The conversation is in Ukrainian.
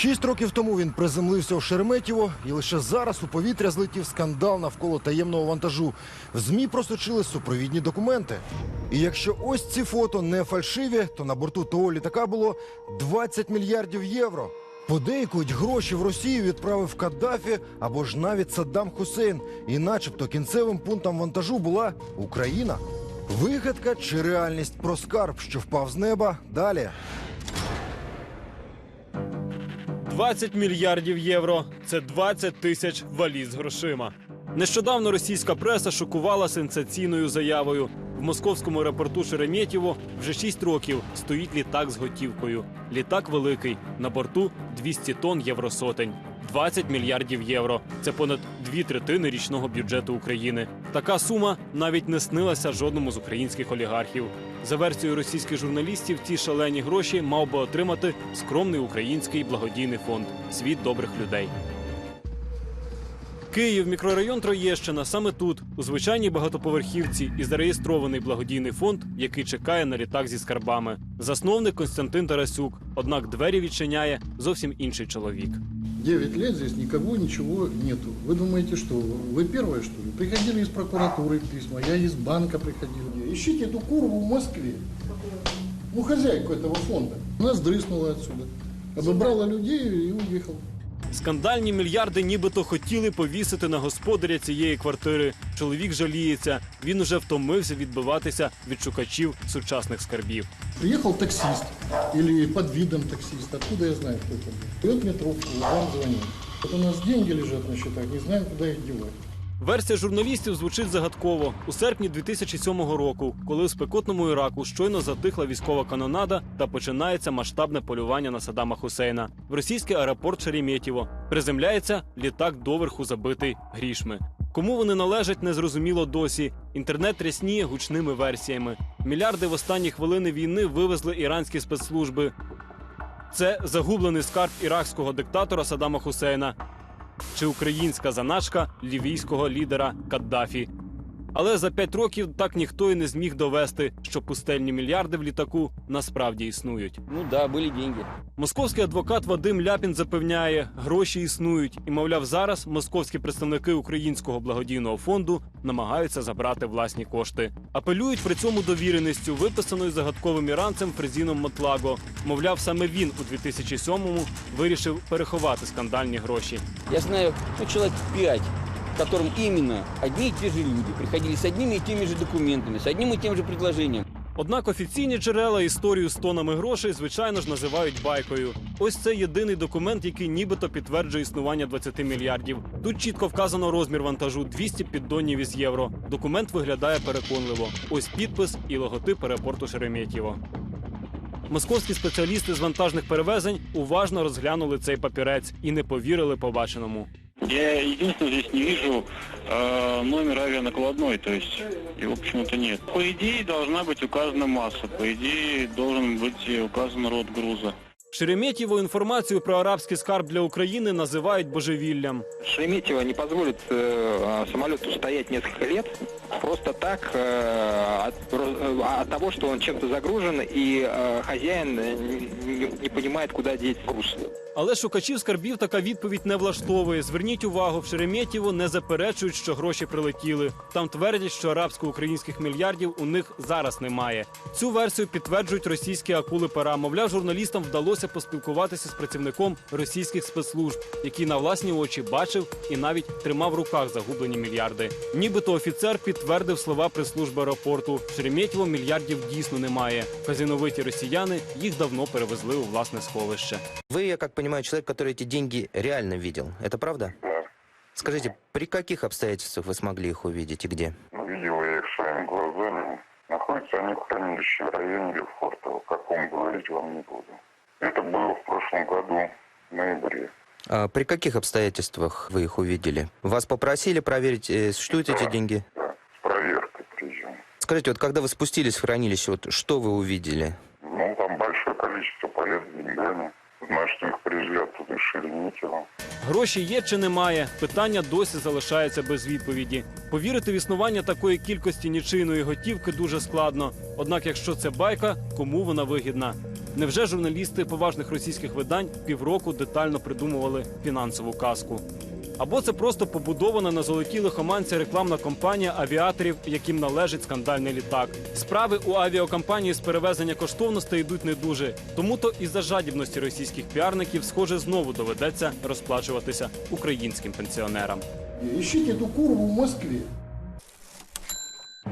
Шість років тому він приземлився у Шереметьєво, і лише зараз у повітря злетів скандал навколо таємного вантажу. В ЗМІ просочили супровідні документи. І якщо ось ці фото не фальшиві, то на борту того літака було 20 мільярдів євро. Подейкують гроші в Росію відправив Каддафі або ж навіть Саддам Хусейн. І начебто кінцевим пунктом вантажу була Україна. Вигадка чи реальність про скарб, що впав з неба далі. 20 мільярдів євро це 20 тисяч валіз грошима. Нещодавно російська преса шокувала сенсаційною заявою. В московському аеропорту Шереметьєво вже 6 років стоїть літак з готівкою. Літак великий. На борту 200 тонн євросотень. 20 мільярдів євро. Це понад дві третини річного бюджету України. Така сума навіть не снилася жодному з українських олігархів. За версією російських журналістів, ці шалені гроші мав би отримати скромний український благодійний фонд Світ добрих людей. Київ, мікрорайон Троєщина, саме тут, у звичайній багатоповерхівці, і зареєстрований благодійний фонд, який чекає на літак зі скарбами. Засновник Константин Тарасюк. Однак двері відчиняє зовсім інший чоловік. 9 лет здесь никого, ничего нету. Вы думаете, что вы первые, что ли? Приходили из прокуратуры письма, я из банка приходил. Ищите эту курву в Москве. Ну, хозяйку этого фонда. Она сдрыснула отсюда. Обобрала людей и уехала. Скандальні мільярди нібито хотіли повісити на господаря цієї квартири. Чоловік жаліється. Він уже втомився відбиватися від шукачів сучасних скарбів. Приїхав таксист або під видом таксиста, откуда я знаю, хто там. Берет трубку, вам дзвонить. От у нас деньги лежать на счетах, не знаємо, куди їх девать. Версія журналістів звучить загадково. У серпні 2007 року, коли у спекотному Іраку щойно затихла військова канонада та починається масштабне полювання на Саддама Хусейна. В російський аеропорт Шереметьєво приземляється літак доверху забитий грішми. Кому вони належать, незрозуміло досі. Інтернет рясніє гучними версіями. Мільярди в останні хвилини війни вивезли іранські спецслужби. Це загублений скарб іракського диктатора Саддама Хусейна чи українська заначка лівійського лідера Каддафі. Але за п'ять років так ніхто і не зміг довести, що пустельні мільярди в літаку насправді існують. Ну да, були деньги. Московський адвокат Вадим Ляпін запевняє, гроші існують, і мовляв, зараз московські представники українського благодійного фонду намагаються забрати власні кошти. Апелюють при цьому довіреністю, виписаною загадковим іранцем Фрезіном Мотлаго. Мовляв, саме він у 2007-му вирішив переховати скандальні гроші. Я знаю, ну, чоловік 5 котором именно одни и те же люди приходили с одними и теми же документами, с одним и тем же предложением. Однак офіційні джерела історію з тонами грошей, звичайно ж, називають байкою. Ось це єдиний документ, який нібито підтверджує існування 20 мільярдів. Тут чітко вказано розмір вантажу 200 піддонів із євро. Документ виглядає переконливо. Ось підпис і логотип аеропорту Шереметьєво. Московські спеціалісти з вантажних перевезень уважно розглянули цей папірець і не повірили побаченому. Я единственное здесь не вижу э, номер авианакладной, то есть его почему-то нет. По идее должна быть указана масса, по идее должен быть указан род груза. Шереметьєво інформацію про арабський скарб для України називають божевіллям. Шереметьево не позволит э, самолету стоять несколько лет просто так э, от, э, от того, что он чем-то загружен и э, хозяин э, не, не понимает, куда деть груз. Але шукачів скарбів така відповідь не влаштовує. Зверніть увагу, в Шереметьєво не заперечують, що гроші прилетіли. Там твердять, що арабсько-українських мільярдів у них зараз немає. Цю версію підтверджують російські акули пера. Мовляв, журналістам вдалося поспілкуватися з працівником російських спецслужб, який на власні очі бачив і навіть тримав в руках загублені мільярди. Нібито офіцер підтвердив слова прес-служби аеропорту. В Шереметьєво мільярдів дійсно немає. Казиновиті росіяни їх давно перевезли у власне сховище. Вы, я как понимаю, человек, который эти деньги реально видел. Это правда? Скажите, при каких обстоятельствах вы смогли их увидеть и где? Видел я их своими глазами. Находятся они в хранилище в районе Лефортово. В каком говорить вам не буду. Это было в прошлом году, в ноябре. А при каких обстоятельствах вы их увидели? Вас попросили проверить, э, существуют эти деньги? Да, с проверкой приезжал. Скажите, вот когда вы спустились в хранилище, вот что вы увидели? Ну, там большое количество палет с деньгами. Знаешь, что их привезли оттуда из Шереметьево. Гроші є чи немає? Питання досі залишається без відповіді. Повірити в існування такої кількості нічийної готівки дуже складно. Однак, якщо це байка, кому вона вигідна? Невже журналісти поважних російських видань півроку детально придумували фінансову казку? Або це просто побудована на золотій лихоманці рекламна кампанія авіаторів, яким належить скандальний літак. Справи у авіакомпанії з перевезення коштовностей йдуть не дуже. Тому то із за жадібності російських піарників, схоже, знову доведеться розплачуватися українським пенсіонерам. Ищите эту курву в Москве.